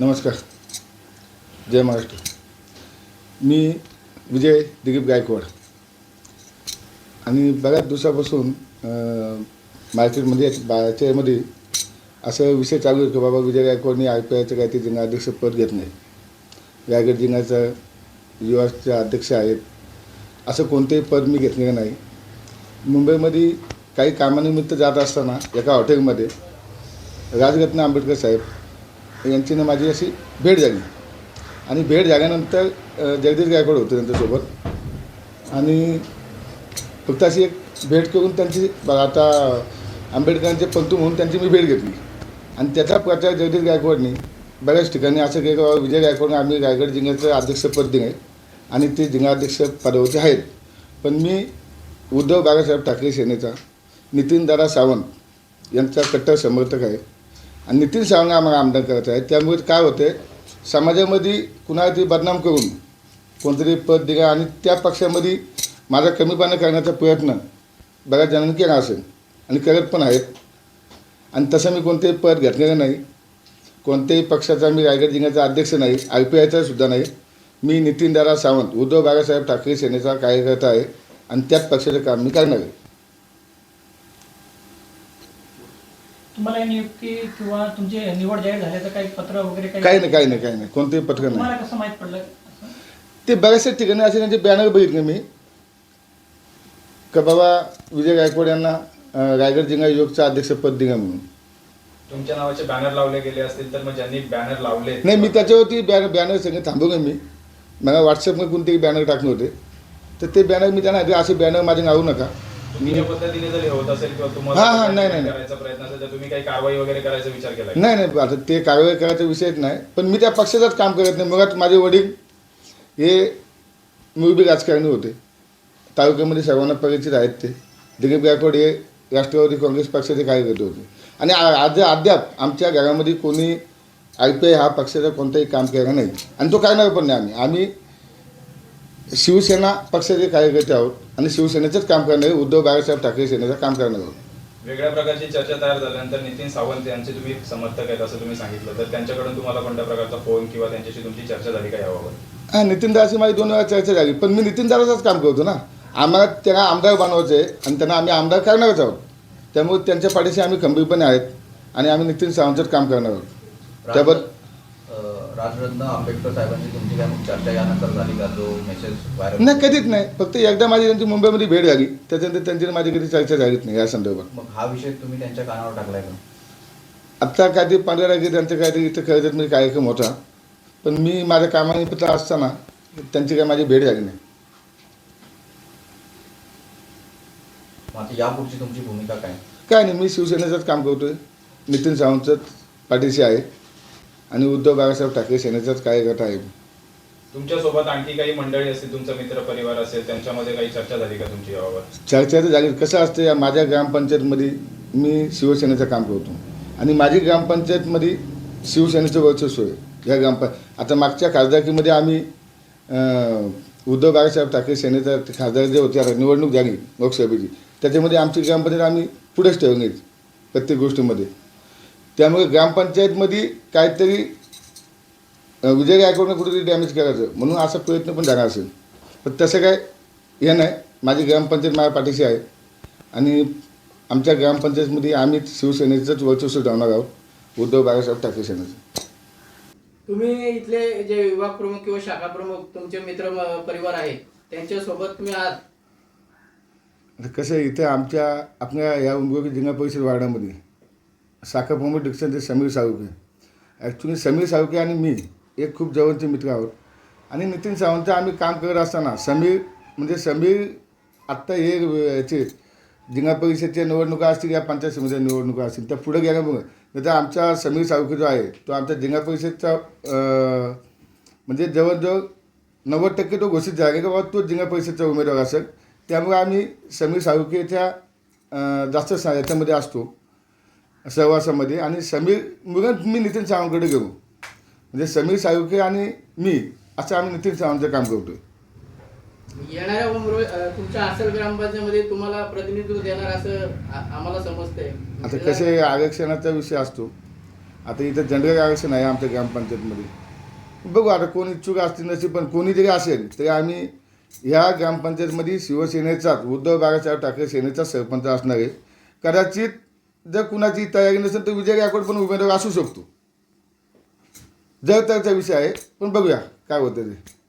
नमस्कार. जय महाराष्ट्र. मी विजय दिलीप गायकवाड. आणि बऱ्याच दिवसापासून मार्केटमध्ये बाच्यामध्ये असं विषय चालू आहे की बाबा विजय गायकवाडनी आय पी आयचं काय ते जिल्हाध्यक्षपद घेत नाही. रायगड जिल्ह्याचं युवाचे अध्यक्ष आहेत. असं कोणतेही पद मी घेतलेलं नाही. मुंबईमध्ये काही कामानिमित्त जात असताना एका हॉटेलमध्ये राजरत्न आंबेडकर साहेब यांची ना माझी अशी भेट झाली. आणि भेट झाल्यानंतर जगदीश गायकवाड होते त्यांच्यासोबत. आणि फक्त अशी एक भेट करून त्यांची आता आंबेडकरांचे पंतू म्हणून त्यांची मी भेट घेतली. आणि त्याचा प्रचार जगदीश गायकवाडनी बऱ्याच ठिकाणी असं काही विजय गायकवाडने आम्ही रायगड जिल्ह्याचं अध्यक्षपद दिले. आणि ते जिल्हाध्यक्ष पदावरती आहेत. पण मी उद्धव बाळासाहेब ठाकरे सेनेचा नितीनदादा सावंत यांचा कट्टर समर्थक आहे. आणि नितीन सावंत आम्हाला आमदार करायचं आहे त्यामुळे काय होते समाजामध्ये कुणाला तरी बदनाम करून कोणतरी पद दिला आणि त्या पक्षामध्ये माझा कमीपणा करण्याचा प्रयत्न बऱ्याच जणांनी केला असेल आणि करत पण आहेत. आणि तसं मी कोणतेही पद घेतलेलं नाही. कोणत्याही पक्षाचा मी रायगड जिल्ह्याचा अध्यक्ष नाही आय पी आयचा सुद्धा नाही. मी नितीनदादा सावंत उद्धव बाळासाहेब ठाकरे सेनेचा कार्यकर्ता आहे आणि त्याच पक्षाचं काम मी करणार आहे. तुम्हाला नियुक्ती किंवा तुमची निवड जाहीर झाल्याचं काही पत्र वगैरे काही नाही काही नाही काही नाही. कोणतेही पत्र नाही. तुम्हाला कसं माहीत पडलं? ते बऱ्याचशा ठिकाणी असे त्यांचे बॅनर बघितले मी. का बाबा विजय गायकवाड यांना अं, रायगड जिल्हा युवकचं अध्यक्षपद दिलं म्हणून. तुमच्या नावाचे बॅनर लावले गेले असतील तर मग ज्यांनी बॅनर लावले नाही मी त्याच्यावरती बॅनर बॅनर सगळे थांबवले मी. मला व्हॉट्सअपमध्ये कोणतेही बॅनर टाकले होते. तर ते बॅनर मी त्यांना असे बॅनर माझे नावू नका. तुम्ही ज्या पद्धतीने जर हे होत असेल किंवा हा, हा, नाही, नाही, नाही. करायचा प्रयत्न असेल तर तुम्ही काही कारवाई वगैरे करायचा विचार केला नाही नाही आता ते कारवाई करायचा विषयच नाही पण मी त्या पक्षाचाच काम करत नाही. मुळात माझे वडील हे मुळबी राजकारणी होते. तालुक्यामध्ये सर्वांना परिचित आहेत ते. दिलीप गायकवाड हे राष्ट्रवादी काँग्रेस पक्षाचे कार्यकर्ते होते. आणि आ- आज अद्याप आमच्या घरामध्ये कोणी आय पी आय हा पक्षाचा कोणताही काम केला नाही. आणि तो करणार पण नाही आम्ही. आम्ही शिवसेना पक्षाचे कार्यकर्ते आहोत आणि शिवसेनेचंच काम करणार उद्धव बाळासाहेब ठाकरे सेनेचं काम करणार आहोत. वेगळ्या प्रकारची चर्चा तयार झाल्यानंतर नितीन सावंत यांचे तुम्ही समर्थक आहेत असं तुम्ही सांगितलं. तर त्यांच्याकडून तुम्हाला कोणत्या प्रकारचा फोन किंवा त्यांच्याशी तुमची चर्चा झाली का याबाबत? हां नितीनदाराशी माझी दोन वेळा चर्चा झाली पण मी नितीनदाराचंच काम करतो ना. आम्हाला त्यांना आमदार बनवायचं आहे आणि त्यांना आम्ही आमदार करणारच आहोत. त्यामुळे त्यांच्या पाठीशी आम्ही खंबीरपणे आहेत आणि आम्ही नितीन सावंतच काम करणार आहोत. त्याबद्दल राजरत्न आंबेडकर साहेबांची तुमची काय मग चर्चा यानंतर झाली का? जो मेसेज व्हायरल नाही कधीच नाही. फक्त एकदा माझी त्यांची मुंबईमध्ये भेट झाली. त्याच्यानंतर त्यांची आणि माझी कधी चर्चा झालीच नाही या संदर्भात. मग हा विषय तुम्ही त्यांच्या कानावर टाकलाय का? आत्ता काहीतरी पंधरा तारखे त्यांचं काहीतरी इथं खरेदीमध्ये कार्यक्रम होता. पण मी माझ्या कामानिमित्त असताना त्यांची काय माझी भेट झाली नाही. मग आता यापुढची तुमची भूमिका काय? काय नाही मी शिवसेनेचंच काम करतोय. नितीन सावंतच पाठीशी आहे. आणि उद्धव बाळासाहेब ठाकरे सेनेचाच कार्यकर्ता आहे? तुमच्यासोबत आणखी काही मंडळी असतील तुमचा मित्र परिवार असेल त्यांच्यामध्ये काही चर्चा झाली का तुमची याबाबत? चर्चा तर झाली. कसं असतं या माझ्या ग्रामपंचायतमध्ये मी शिवसेनेचं काम करतो. आणि माझी ग्रामपंचायतमध्ये शिवसेनेचं वर्चस्व आहे. या ग्रामपं आता मागच्या खासदारकीमध्ये आम्ही उद्धव बाळासाहेब ठाकरे सेनेचा खासदार जे होते आता निवडणूक झाली लोकसभेची त्याच्यामध्ये आमची ग्रामपंचायत आम्ही पुढेच ठेवून येईल प्रत्येक गोष्टीमध्ये. त्यामुळे ग्रामपंचायतमध्ये काहीतरी विजय गायकवाडनं कुठेतरी डॅमेज करायचं. म्हणून असा प्रयत्न पण झाला असेल. पण तसं काय हे नाही. माझी ग्रामपंचायत माझ्या पाठीशी आहे. आणि आमच्या ग्रामपंचायतमध्ये आम्ही शिवसेनेचंच वर्चस्व ठेवणार आहोत. उद्धव बाळासाहेब ठाकरे सेनेचं. तुम्ही इथले जे विभाग प्रमुख किंवा शाखा प्रमुख तुमचे मित्र परिवार आहे त्यांच्यासोबत तुम्ही आहात. कसं इथे आमच्या आपल्या या उंबरगी जिल्हा परिषद वार्डामध्ये साखरभूमी प्रमुख डिक्शन ते समीर साळुके ॲक्च्युली समीर साळुके आणि मी एक खूप जवळचे मित्र आहोत. आणि नितीन सावंत आम्ही काम करत असताना समीर म्हणजे समीर आत्ता हे याचे जिल्हा परिषदेच्या निवडणुका असतील या पंचायत समितीच्या निवडणुका असतील त्या पुढे गेल्यामुळे नाही तर आमचा समीर साळुके जो आहे तो आमच्या जिल्हा परिषदचा म्हणजे जवळजवळ नव्वद टक्के तो घोषित झाला. की बाबा तो जिल्हा परिषदचा उमेदवार असेल. त्यामुळे आम्ही समीर साळुकेच्या जास्त सा याच्यामध्ये असतो. सहवासामध्ये. आणि समीर मग मी नितीन सावंतकडे गेलो म्हणजे समीर साळुके आणि मी असं आम्ही नितीन सावंतचं काम करतो येणाऱ्या तुमच्या असेल ग्रामपंचायतमध्ये तुम्हाला प्रतिनिधित्व देणार असं आम्हाला समजतंय. आता कसे आरक्षणाचा विषय असतो. आता इथं जनरल आरक्षण आहे आमच्या ग्रामपंचायतमध्ये. बघू आता कोण इच्छुक असतील नसेल पण कोणी जरी असेल तरी आम्ही ह्या ग्रामपंचायतमध्ये शिवसेनेचाच उद्धव बाळासाहेब ठाकरे सेनेचा सरपंच असणार आहे. कदाचित जर कुणाची तयारी नसेल तर विजय गायकवाड पण उमेदवार असू शकतो. जर त्याचा विषय आहे पण बघूया काय होतं ते.